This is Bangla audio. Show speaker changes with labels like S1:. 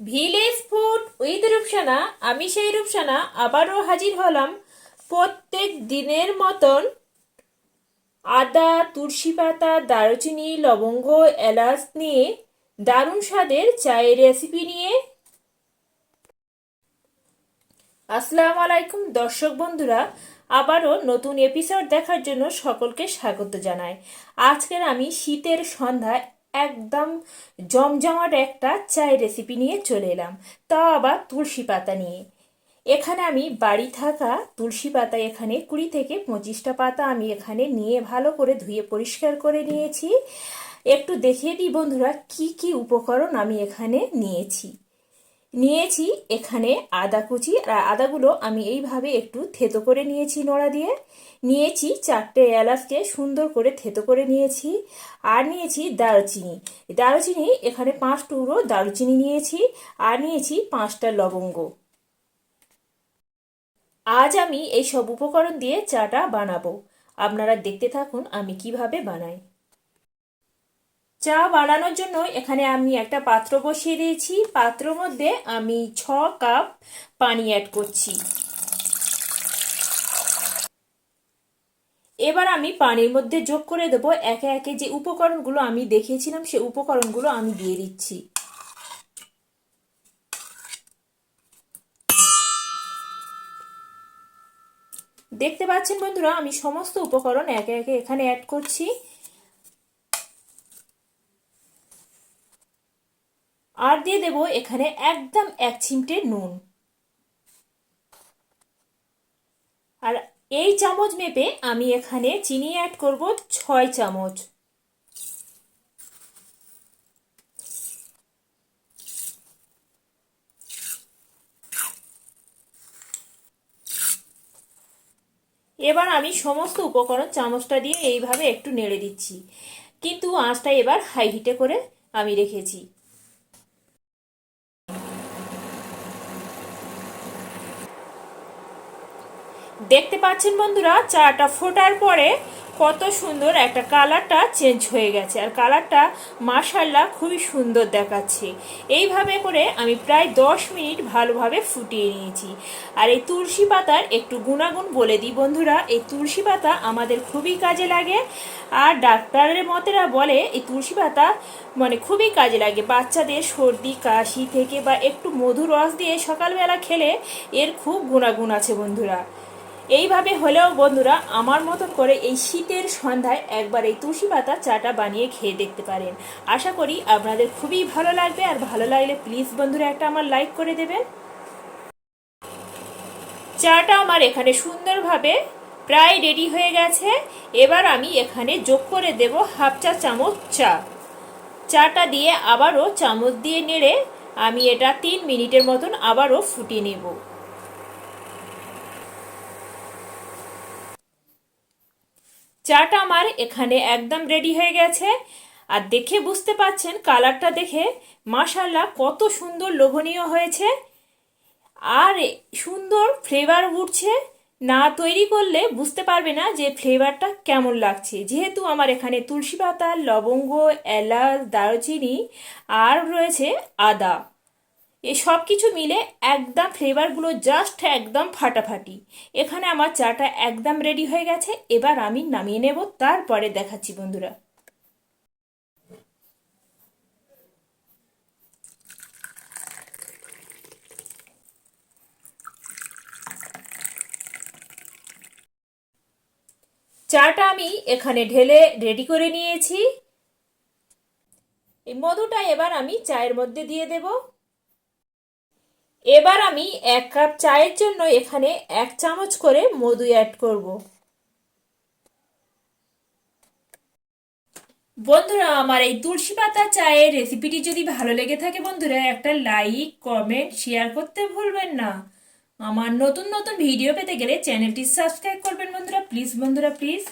S1: ভিলেজ ফুড উইথ রূপসানা, আমি সেই রূপসানা, আবারও হাজির হলাম প্রত্যেক দিনের মতন আদা, তুলসী পাতা, দারুচিনি, লবঙ্গ, এলাচ নিয়ে দারুণ স্বাদের চায়ের রেসিপি নিয়ে। আসসালামু আলাইকুম দর্শক বন্ধুরা, আবারও নতুন এপিসোড দেখার জন্য সকলকে স্বাগত জানাই। আজকের আমি শীতের সন্ধ্যায় একদম জমজমাট একটা চায়ের রেসিপি নিয়ে চলে এলাম। তা আবার তুলসী পাতা নিয়ে। এখানে আমি বাড়ি থাকা তুলসী পাতা এখানে কুড়ি থেকে পঁচিশটা পাতা আমি এখানে নিয়ে ভালো করে ধুয়ে পরিষ্কার করে নিয়েছি। একটু দেখিয়ে দিই বন্ধুরা, কি কি উপকরণ আমি এখানে নিয়েছি। নিয়েছি এখানে আদা কুচি। আর আদাগুলো আমি এইভাবে একটু থেতো করে নিয়েছি নোড়া দিয়ে। নিয়েছি চারটে এলাচকে সুন্দর করে থেতো করে নিয়েছি। আর নিয়েছি দারুচিনি। দারুচিনি, এখানে পাঁচ টুকরো দারুচিনি নিয়েছি। আর নিয়েছি পাঁচটা লবঙ্গ। আজ আমি এই সব উপকরণ দিয়ে চাটা বানাবো। আপনারা দেখতে থাকুন আমি কীভাবে বানাই। চা বানানোর জন্য এখানে আমি একটা পাত্র বসিয়ে দিয়েছি। পাত্র মধ্যে আমি ছ কাপ পানি অ্যাড করছি। এবার আমি পানির মধ্যে যোগ করে দেবো একে একে যে উপকরণগুলো আমি দেখিয়েছিলাম, সে উপকরণগুলো আমি দিয়ে দিচ্ছি। দেখতে পাচ্ছেন বন্ধুরা, আমি সমস্ত উপকরণ একে একে এখানে অ্যাড করছি। আর দিয়ে দেব এখানে একদম এক চিমটে নুন। আর এই চামচ মেপে আমি এখানে চিনি অ্যাড করব ছয় চামচ। এবার আমি সমস্ত উপকরণ চামচটা দিয়ে এইভাবে একটু নেড়ে দিচ্ছি। কিন্তু আঁচটা এবার হাই হিটে করে আমি রেখেছি। দেখতে পাচ্ছেন বন্ধুরা চাটা ফোটার পরে কত সুন্দর একটা কালারটা চেঞ্জ হয়ে গেছে। আর কালারটা মাশাল্লাহ খুবই সুন্দর দেখাচ্ছে। এইভাবে করে আমি প্রায় দশ মিনিট ভালোভাবে ফুটিয়ে নিয়েছি। আর এই তুলসী পাতার একটু গুণাগুণ বলে দিই বন্ধুরা, এই তুলসী পাতা আমাদের খুবই কাজে লাগে। আর ডাক্তারের মতেরা বলে, এই তুলসী পাতা মানে খুবই কাজে লাগে। বাচ্চাদের সর্দি, কাশি থেকে বা একটু মধু রস দিয়ে সকালবেলা খেলে এর খুব গুণাগুণ আছে বন্ধুরা। এইভাবে হলেও বন্ধুরা, আমার মতন করে এই শীতের সন্ধ্যায় একবার এই তুলসী পাতা চাটা বানিয়ে খেয়ে দেখতে পারেন। আশা করি আপনাদের খুবই ভালো লাগবে আর ভালো লাগলে প্লিজ বন্ধুরা একটা আমার লাইক করে দেবেন। চাটা আমার এখানে সুন্দরভাবে প্রায় রেডি হয়ে গেছে। এবার আমি এখানে যোগ করে দেব হাফ চা চামচ চা। চাটা দিয়ে আবারও চামচ দিয়ে নেড়ে আমি এটা তিন মিনিটের মতন আবারও ফুটিয়ে নেব। চাটা আমার এখানে একদম রেডি হয়ে গেছে। আর দেখে বুঝতে পাচ্ছেন কালারটা দেখে মাশাল্লাহ কত সুন্দর লোভনীয় হয়েছে। আর সুন্দর ফ্লেভার উঠছে, না তৈরি করলে বুঝতে পারবে না যে ফ্লেভারটা কেমন লাগছে। যেহেতু আমার এখানে তুলসী পাতা, লবঙ্গ, এলাচ, দারচিনি আর রয়েছে আদা। সব কিছু মিলে একদম ফ্লেভারগুলো জাস্ট একদম ফাটাফাটি। এখানে আমার চাটা একদম রেডি হয়ে গেছে, এবার আমি নামিয়ে নেব, তারপরে দেখাচ্ছি বন্ধুরা। চাটা আমি এখানে ঢেলে রেডি করে নিয়েছি। এই মধুটা এবার আমি চায়ের মধ্যে দিয়ে দেবো। এবার আমি এক কাপ চায়ের জন্য এখানে এক চামচ করে মধু অ্যাড করব। বন্ধুরা, আমার এই তুলসী পাতা চায়ের রেসিপিটি যদি ভালো লেগে থাকে বন্ধুরা, একটা লাইক কমেন্ট শেয়ার করতে ভুলবেন না। আমার নতুন নতুন ভিডিও পেতে গেলে চ্যানেলটি সাবস্ক্রাইব করবেন বন্ধুরা প্লিজ বন্ধুরা প্লিজ